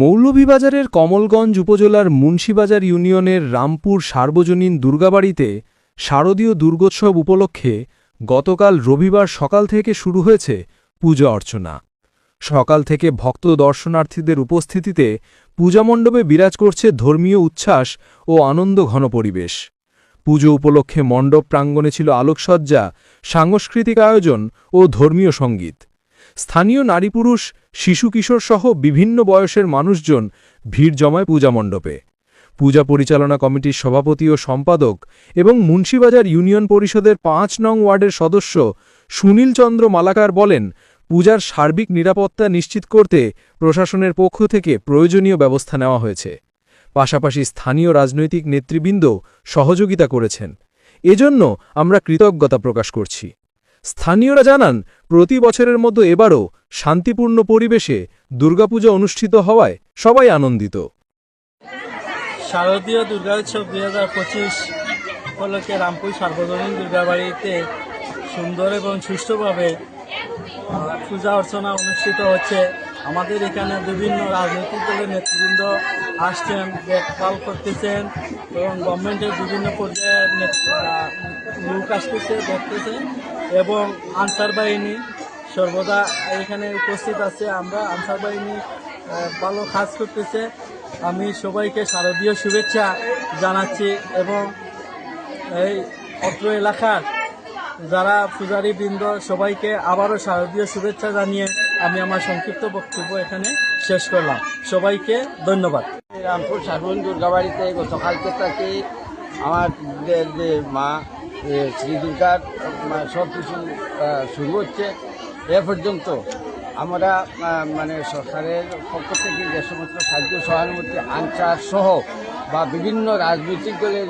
মৌলভীবাজারের কমলগঞ্জ উপজেলার মুন্সিবাজার ইউনিয়নের রামপুর সার্বজনীন দুর্গাবাড়িতে শারদীয় দুর্গোৎসব উপলক্ষে গতকাল রবিবার সকাল থেকে শুরু হয়েছে পূজা অর্চনা। সকাল থেকে ভক্ত দর্শনার্থীদের উপস্থিতিতে পূজামণ্ডপে বিরাজ করছে ধর্মীয় উচ্ছ্বাস ও আনন্দ ঘন পরিবেশ। পুজো উপলক্ষে মণ্ডপ প্রাঙ্গণে ছিল আলোকসজ্জা, সাংস্কৃতিক আয়োজন ও ধর্মীয় সংগীত। স্থানীয় নারী পুরুষ শিশু কিশোর সহ বিভিন্ন বয়সের মানুষজন ভিড় জমায় পূজা মণ্ডপে। পূজা পরিচালনা কমিটির সভাপতি ও সম্পাদক এবং মুন্সিবাজার ইউনিয়ন পরিষদের পাঁচ নং ওয়ার্ডের সদস্য সুনীল চন্দ্র মালাকার বলেন, পূজার সার্বিক নিরাপত্তা নিশ্চিত করতে প্রশাসনের পক্ষ থেকে প্রয়োজনীয় ব্যবস্থা নেওয়া হয়েছে। পাশাপাশি স্থানীয় রাজনৈতিক নেতৃবৃন্দ সহযোগিতা করেছেন। এজন্য আমরা কৃতজ্ঞতা প্রকাশ করছি। স্থানীয়রা জানান, প্রতি বছরের মতো এবারও শান্তিপূর্ণ পরিবেশে দুর্গাপূজা অনুষ্ঠিত হওয়ায় সবাই আনন্দিত। শারদীয় দুর্গা উৎসব দুই হাজার পঁচিশ উপলক্ষে রামপুর সার্বজনীন দুর্গাবাড়িতে সুন্দর এবং সুষ্ঠুভাবে পূজা অর্চনা অনুষ্ঠিত হচ্ছে। আমাদের এখানে বিভিন্ন রাজনৈতিক দলের নেতৃবৃন্দ আসছেন, দেখভাল করতেছেন এবং গভর্নমেন্টের বিভিন্ন পর্যায়ের লোক আসতেছে, দেখতেছেন। এবং আনসার বাহিনী সর্বদা এখানে উপস্থিত আছে। আমরা আনসার বাহিনী ভালো কাজ করতেছে। আমি সবাইকে শারদীয় শুভেচ্ছা জানাচ্ছি এবং এই অত্র এলাকার যারা পূজারী বৃন্দ সবাইকে আবারও শারদীয় শুভেচ্ছা জানিয়ে আমি আমার সংক্ষিপ্ত বক্তব্য এখানে শেষ করলাম। সবাইকে ধন্যবাদ। রামপুর সাধন দুর্গাবাড়িতে গতকালকে থাকি। আমার মা শ্রী দুর্গার সব কিছু শুরু হচ্ছে। এ পর্যন্ত আমরা মানে সরকারের পক্ষ থেকে যে সমস্ত সাহায্য, সহানুভূতি, আনসার সহ বা বিভিন্ন রাজনৈতিক দলের